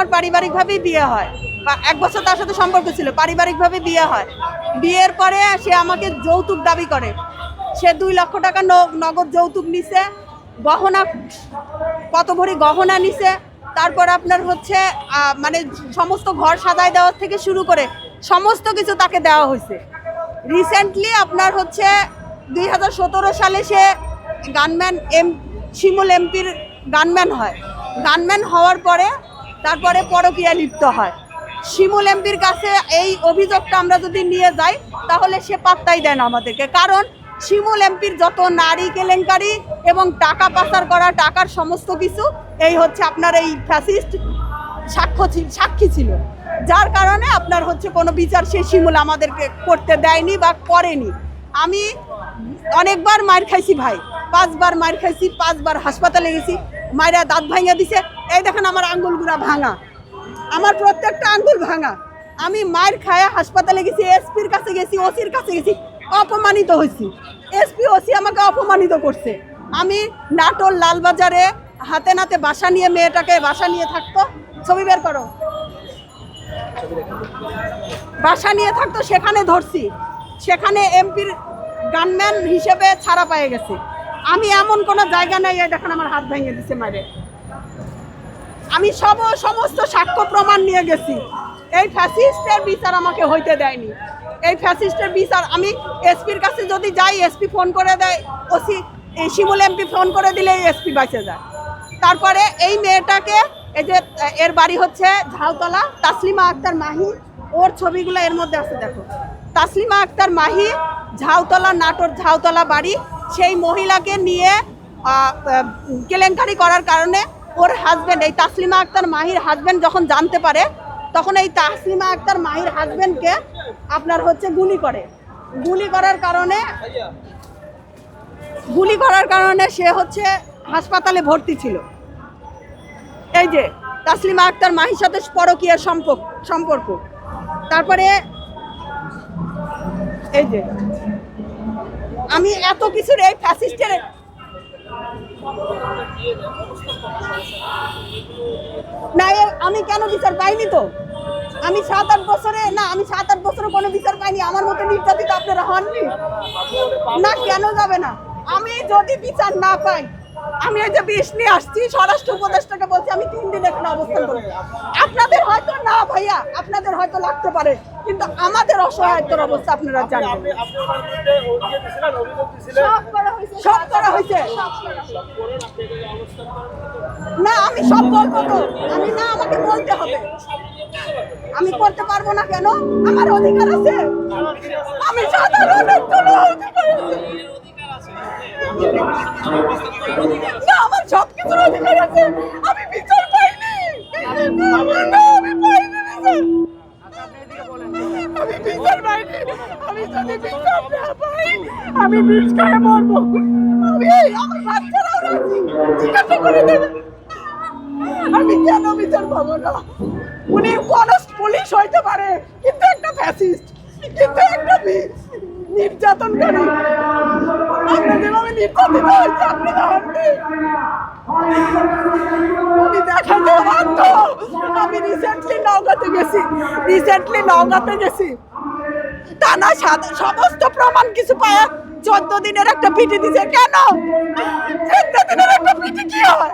আমার পারিবারিকভাবেই বিয়ে হয়। বা এক বছর তার সাথে সম্পর্ক ছিল পারিবারিকভাবে বিয়ে হয়। বিয়ের পরে সে আমাকে যৌতুক দাবি করে। সে দুই লক্ষ টাকা নগদ যৌতুক নিছে, গহনা কত ভরি গহনা নিছে। তারপর আপনার হচ্ছে মানে সমস্ত ঘর সাজায় দেওয়ার থেকে শুরু করে সমস্ত কিছু তাকে দেওয়া হয়েছে। রিসেন্টলি আপনার হচ্ছে দুই হাজার সতেরো সালে সে গানম্যান এম শিমুল এমপির গানম্যান হয়। গানম্যান হওয়ার পরে তারপরে পরকীয়া লিপ্ত হয়। শিমুল এমপির কাছে এই অভিযোগটা আমরা যদি নিয়ে যাই, তাহলে সে পাত্তাই দেন আমাদেরকে। কারণ শিমুল এমপির যত নারী কেলেঙ্কারি এবং টাকা পাচার করা, টাকার সমস্ত কিছু, এই হচ্ছে আপনার এই ফ্যাসিস্ট সাক্ষ্য ছিল- সাক্ষী ছিল। যার কারণে আপনার হচ্ছে কোনো বিচার সে শিমুল আমাদেরকে করতে দেয়নি বা করেনি। আমি অনেকবার মার খাইছি ভাই, পাঁচবার মার খাইছি, পাঁচবার হাসপাতালে গেছি। মায়েরা দাঁত ভাঙা দিছে। এই দেখেন আমার আঙ্গুলগুলা ভাঙা। আমার প্রত্যেকটা আঙ্গুল ভাঙা। আমি মায়ের খায়া হাসপাতালে গেছি, এসপির কাছে গেছি, ওসির কাছে গেছি, অপমানিত হয়েছি। এসপি, ওসি আমাকে অপমানিত করছে। আমি নাটোর লালবাজারে হাতে নাতে বাসা নিয়ে মেয়েটাকে বাসা নিয়ে থাকতো। ছবি বের করো। বাসা নিয়ে থাকতো, সেখানে ধরছি। সেখানে এমপির গানম্যান হিসেবে ছাড়া পেয়ে গেছে। আমি এমন কোনো জায়গা নাই দেখেন আমার হাত ভেঙে দিছে মারে। আমি সব, সমস্ত সাক্ষ্য প্রমাণ নিয়ে গেছি। এই ফ্যাসিস্টের বিচার আমাকে হইতে দেয়নি। এই ফ্যাসিস্টের বিচার, আমি এসপির কাছে যদি যাই, এসপি ফোন করে দেয়, ওসি শিমুল এমপি ফোন করে দিলে এই এসপি বাঁচে যায়। তারপরে এই মেয়েটাকে, এই যে, এর বাড়ি হচ্ছে ঝাউতলা তাসলিমা আক্তার মাহি, ওর ছবিগুলো এর মধ্যে আছে, দেখো। তাসলিমা আক্তার মাহি ঝাউতলা নাটোর ঝাউতলা বাড়ি সেই মহিলাকে নিয়ে কেলেঙ্কারি করার কারণে ওর হাজব্যান্ড এই তাসলিমা আক্তার মাহির হাজব্যান্ড যখন জানতে পারে, তখন এই তাসলিমা আক্তার মাহির হাজব্যান্ডকে আপনার হচ্ছে গুলি করে। গুলি করার কারণে, গুলি করার কারণে সে হচ্ছে হাসপাতালে ভর্তি ছিল। এই যে, তাসলিমা আক্তার মাহির সাথে পরকীয়ার সম্পর্ক সম্পর্ক। তারপরে, এই যে আমি এত কিছুর এই ফ্যাসিস্টের না আমি কেন বিচার পাইনি তো? আমি সাত আট বছরে না, আমি সাত আট বছরে কোনো বিচার পাইনি। আমার মতো নির্যাতিত আপনারা হননি। না, কেন যাবে না? আমি যদি বিচার না পাই, আমি এই যে বিষ নিয়ে আসছি, স্বরাষ্ট্র উপদেষ্টাকে বলছি, আমি তিন দিন এখানে অবস্থান করব। আপনাদের হয়তো না ভাইয়া, আপনাদের হয়তো লাগতে পারে। কিন্তু আমাদের অসহায়তার অবস্থা আপনারা জানেন। সব করা হয়েছে না আমি সব বলব তো। আমি না আমাকে বলতে হবে। আমি করতে পারব না কেন? আমার অধিকার আছে। আমি সাধারণ না আমার সব কিছুর অধিকার আছে। আমি বিচার পাইনি। আমি পাইনি। আমি বিচার পাইনি। আমি যদি বিচার না পাই, আমি বিষ খায় মরবো। আমি আমার বাচ্চারাও রয়েছে জিজ্ঞাসা করে দেবেন আমি কেন বিচার পাবো না? উনি কোন পুলিশ হইতে পারে, কিন্তু একটা ফ্যাসিস্ট কিন্তু একটা নির্যাতনকারী আমরা যেভাবে নির্যাতিত হয়েছে, আপনারা আপনি আমি রিসেন্টলি নওগাঁতে গেছি। রিসেন্টলি নওগাঁতে গেছি। তা না সাদা- সমস্ত প্রমাণ কিছু পায় চোদ্দ দিনের একটা পিটি দিছে। কেন? চোদ্দ দিনের একটা পিটি কি হয়?